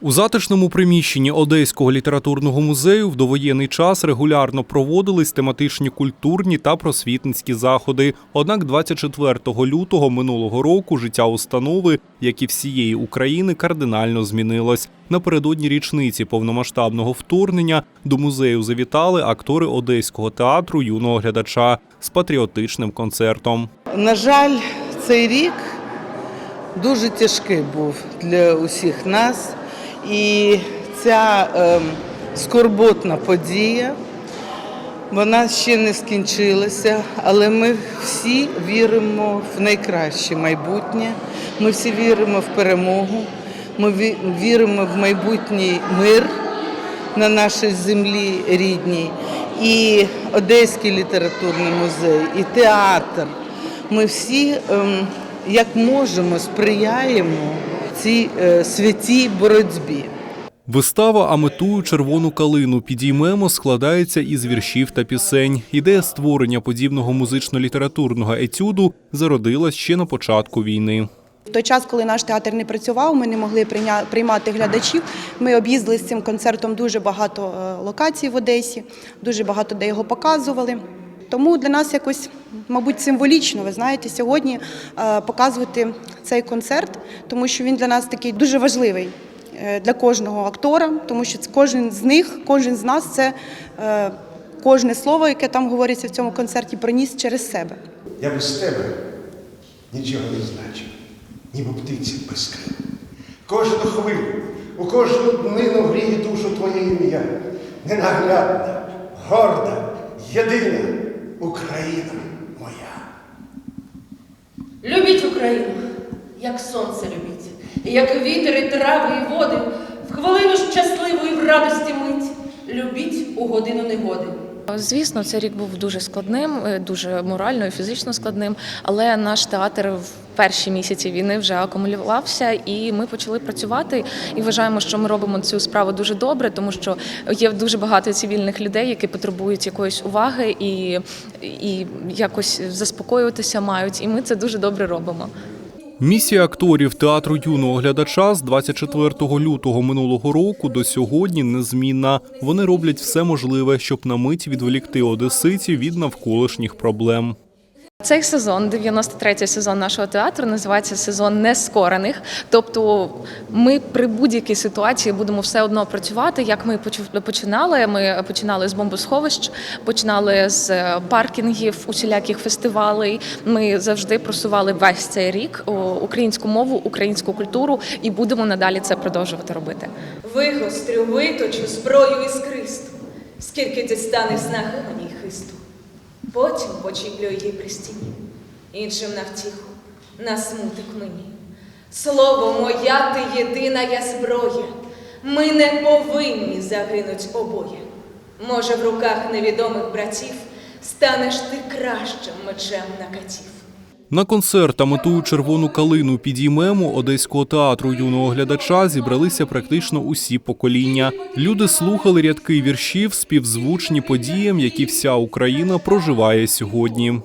У затишному приміщенні Одеського літературного музею в довоєнний час регулярно проводились тематичні культурні та просвітницькі заходи. Однак 24 лютого минулого року життя установи, як і всієї України, кардинально змінилось. Напередодні річниці повномасштабного вторгнення до музею завітали актори Одеського театру юного глядача з патріотичним концертом. На жаль, цей рік дуже тяжкий був для усіх нас. І ця ем, скорботна подія, вона ще не скінчилася, але ми всі віримо в найкраще майбутнє. Ми всі віримо в перемогу. Ми віримо в майбутній мир на нашій землі рідній. І Одеський літературний музей, і театр. Ми всі ем, як можемо сприяємо цій е, святій боротьбі. Вистава «А метую червону калину підіймемо складається із віршів та пісень. Ідея створення подібного музично-літературного етюду зародилась ще на початку війни. В той час, коли наш театр не працював, ми не могли приймати глядачів. Ми об'їздили з цим концертом дуже багато е, локацій в Одесі, дуже багато де його показували. Тому для нас якось, мабуть, символічно, ви знаєте, сьогодні е, показувати цей концерт, тому що він для нас такий дуже важливий е, для кожного актора, тому що кожен з них, кожен з нас це е, кожне слово, яке там говориться в цьому концерті, проніс через себе. Я без тебе нічого не значу, ніби птиця без крил. Кожну хвилю, у кожну днину гріє душу твоє ім'я. Ненаглядна, горда, єдина Україна моя. Любіть Україну, як сонце любіть, як вітер і трави і води, в хвилину щасливу і в радості мить. Любіть у годину негоди. Звісно, цей рік був дуже складним, е, дуже морально і фізично складним. Але наш театр в перші місяці війни вже акумулювався, і ми почали працювати. І вважаємо, що ми робимо цю справу дуже добре, тому що є дуже багато цивільних людей, які потребують якоїсь уваги і, і якось заспокоюватися мають. І ми це дуже добре робимо. Місія акторів театру юного глядача з 24 лютого минулого року до сьогодні незмінна. Вони роблять все можливе, щоб на мить відволікти одеситів від навколишніх проблем. Цей сезон, 93-й сезон нашого театру, називається сезон нескорених. Тобто, ми при будь-якій ситуації будемо все одно працювати. Як ми починали? Ми починали з бомбосховищ, починали з е, паркінгів, усіляких фестивалей. Ми завжди просували весь цей рік українську мову, українську культуру, і будемо надалі це продовжувати робити. Вигострю, виточу зброю іскристу, скільки дістане снаги мені. Потім почіплю її при стіні, іншим на втіху, на смутик мені. Слово моя, ти єдина я зброя. Ми не повинні загинуть обоє. Може, в руках невідомих братів станеш ти кращим мечем на катів. На концерт «А метую червону калину підіймемо Одеського театру юного глядача зібралися практично усі покоління. Люди слухали рядки віршів, співзвучні подіям, які вся Україна проживає сьогодні.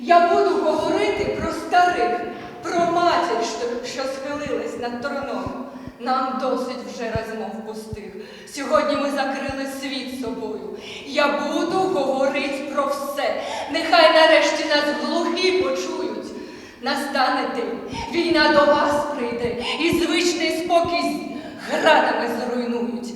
Я буду говорити про старих, про матір, що, схилилась над троном. Нам досить вже розмов пустих. Сьогодні ми закрили світ собою. Я буду говорити про все. Нехай нарешті нас глухі почують. Настане день, війна до вас прийде, і звичний спокій градами зруйнують.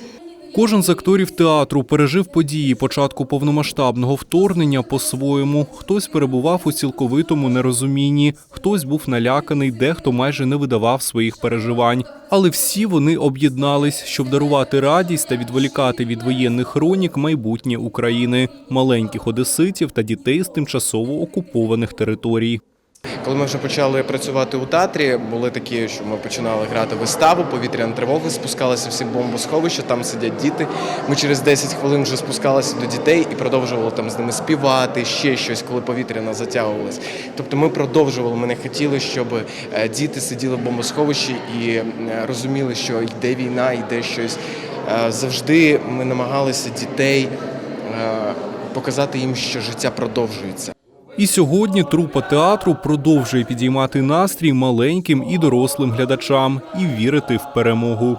Кожен з акторів театру пережив події початку повномасштабного вторгнення по-своєму. Хтось перебував у цілковитому нерозумінні, хтось був наляканий, дехто майже не видавав своїх переживань. Але всі вони об'єднались, щоб дарувати радість та відволікати від воєнних хронік майбутнє України, маленьких одеситів та дітей з тимчасово окупованих територій. Коли ми вже почали працювати у театрі, були такі, що ми починали грати виставу, повітряна тривога, спускалися всі бомбосховища, там сидять діти. Ми через 10 хвилин вже спускалися до дітей і продовжували там з ними співати, ще щось, коли повітряна затягувалась. Тобто ми продовжували, ми не хотіли, щоб е, діти сиділи в бомбосховищі і е, розуміли, що йде війна, йде щось. Е, Завжди ми намагалися дітей показати їм, що життя продовжується. І сьогодні трупа театру продовжує підіймати настрій маленьким і дорослим глядачам і вірити в перемогу.